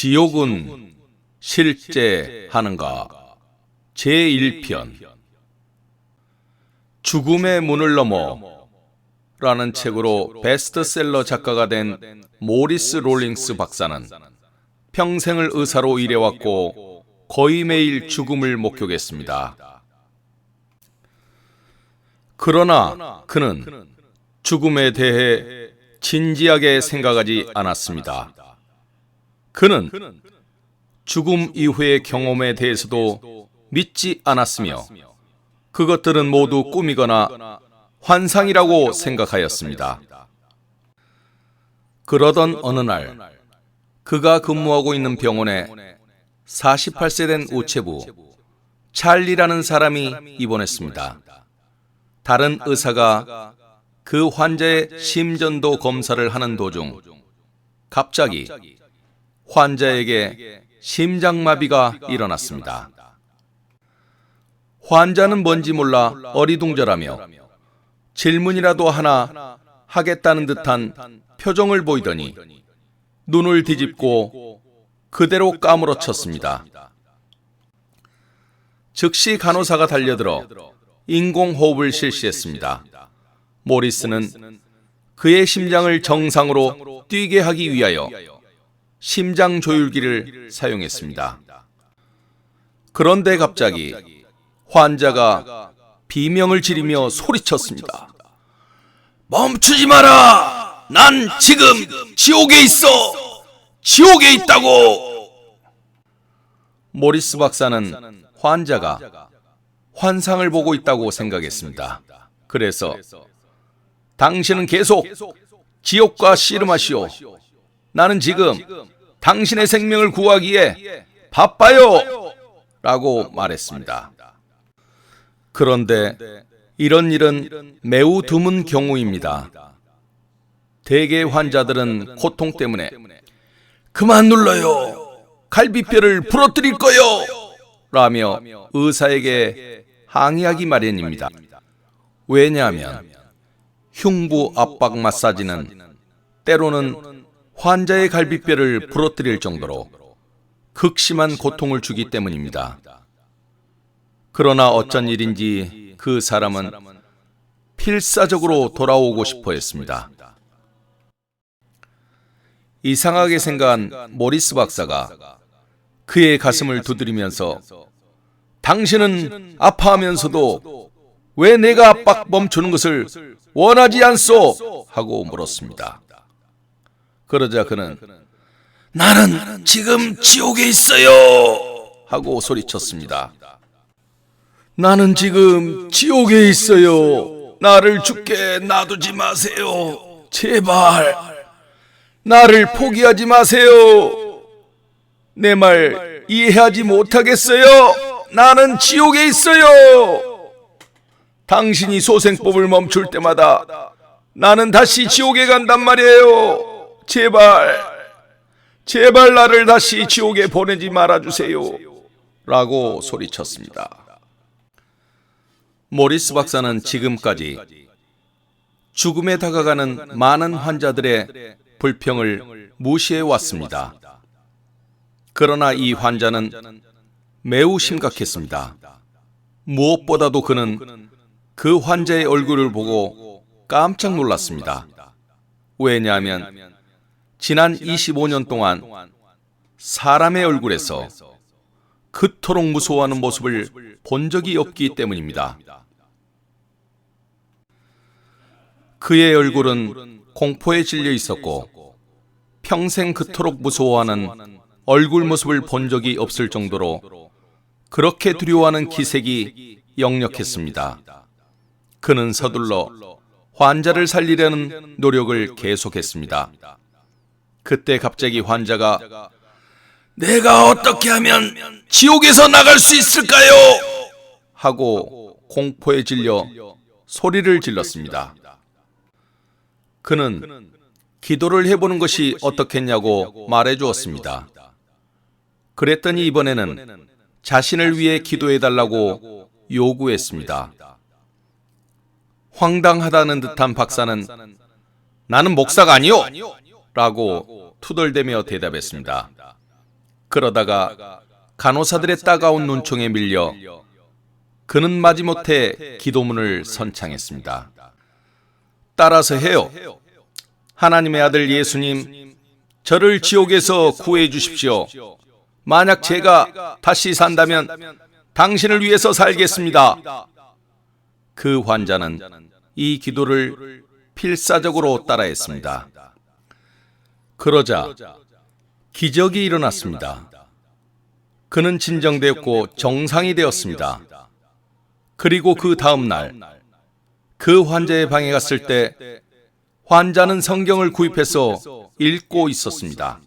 지옥은 실제 하는가 제1편 죽음의 문을 넘어 라는 책으로 베스트셀러 작가가 된 모리스 롤링스 박사는 평생을 의사로 일해왔고 거의 매일 죽음을 목격했습니다. 그러나 그는 죽음에 대해 진지하게 생각하지 않았습니다. 그는 죽음 이후의 경험에 대해서도 믿지 않았으며 그것들은 모두 꿈이거나 환상이라고 생각하였습니다. 그러던 어느 날 그가 근무하고 있는 병원에 48세 된 우체부 찰리라는 사람이 입원했습니다. 다른 의사가 그 환자의 심전도 검사를 하는 도중 갑자기 환자에게 심장마비가 일어났습니다. 환자는 뭔지 몰라 어리둥절하며 질문이라도 하나 하겠다는 듯한 표정을 보이더니 눈을 뒤집고 그대로 까무러쳤습니다. 즉시 간호사가 달려들어 인공호흡을 실시했습니다. 모리스는 그의 심장을 정상으로 뛰게 하기 위하여 심장 조율기를 사용했습니다. 그런데 갑자기 환자가 비명을 지르며 소리쳤습니다. 멈추지 마라! 난 지금 지옥에 있어! 지옥에 있다고! 모리스 박사는 환자가 환상을 보고 있다고 생각했습니다. 그래서 당신은 계속 지옥과 씨름하시오. 나는 지금 당신의 생명을 구하기에 바빠요! 라고 말했습니다. 그런데 이런 일은 매우 드문 경우입니다. 대개 환자들은 고통 때문에 그만 눌러요! 갈비뼈를 부러뜨릴 거요! 라며 의사에게 항의하기 마련입니다. 왜냐하면 흉부 압박 마사지는 때로는 환자의 갈비뼈를 부러뜨릴 정도로 극심한 고통을 주기 때문입니다. 그러나 어쩐 일인지 그 사람은 필사적으로 돌아오고 싶어 했습니다. 이상하게 생각한 모리스 박사가 그의 가슴을 두드리면서 당신은 아파하면서도 왜 내가 압박 멈추는 것을 원하지 않소? 하고 물었습니다. 그러자 그는 나는 지금 지옥에 있어요! 하고 소리쳤습니다. 나는 지금 지옥에 있어요. 나를 죽게 놔두지 마세요. 제발. 나를 포기하지 마세요. 내 말 이해하지 못하겠어요. 나는 지옥에 있어요. 당신이 소생법을 멈출 때마다 나는 다시 지옥에 간단 말이에요. 제발, 제발 나를 다시 지옥에 보내지 말아주세요. 라고 소리쳤습니다. 모리스 박사는 지금까지 죽음에 다가가는 많은 환자들의 불평을 무시해 왔습니다. 그러나 이 환자는 매우 심각했습니다. 무엇보다도 그는 그 환자의 얼굴을 보고 깜짝 놀랐습니다. 왜냐하면 지난 25년 동안 사람의 얼굴에서 그토록 무서워하는 모습을 본 적이 없기 때문입니다. 그의 얼굴은 공포에 질려 있었고 평생 그토록 무서워하는 얼굴 모습을 본 적이 없을 정도로 그렇게 두려워하는 기색이 역력했습니다. 그는 서둘러 환자를 살리려는 노력을 계속했습니다. 그때 갑자기 환자가 내가 어떻게 하면 지옥에서 나갈 수 있을까요? 하고 공포에 질려 소리를 질렀습니다. 그는 기도를 해보는 것이 어떻겠냐고 말해 주었습니다. 그랬더니 이번에는 자신을 위해 기도해 달라고 요구했습니다. 황당하다는 듯한 박사는 나는 목사가 아니요! 라고 투덜대며 대답했습니다. 그러다가 간호사들의 따가운 눈총에 밀려 그는 마지못해 기도문을 선창했습니다. 따라서 해요. 하나님의 아들 예수님, 저를 지옥에서 구해 주십시오. 만약 제가 다시 산다면 당신을 위해서 살겠습니다. 그 환자는 이 기도를 필사적으로 따라했습니다. 그러자 기적이 일어났습니다. 그는 진정되었고 정상이 되었습니다. 그리고 그 다음 날, 그 환자의 방에 갔을 때 환자는 성경을 구입해서 읽고 있었습니다.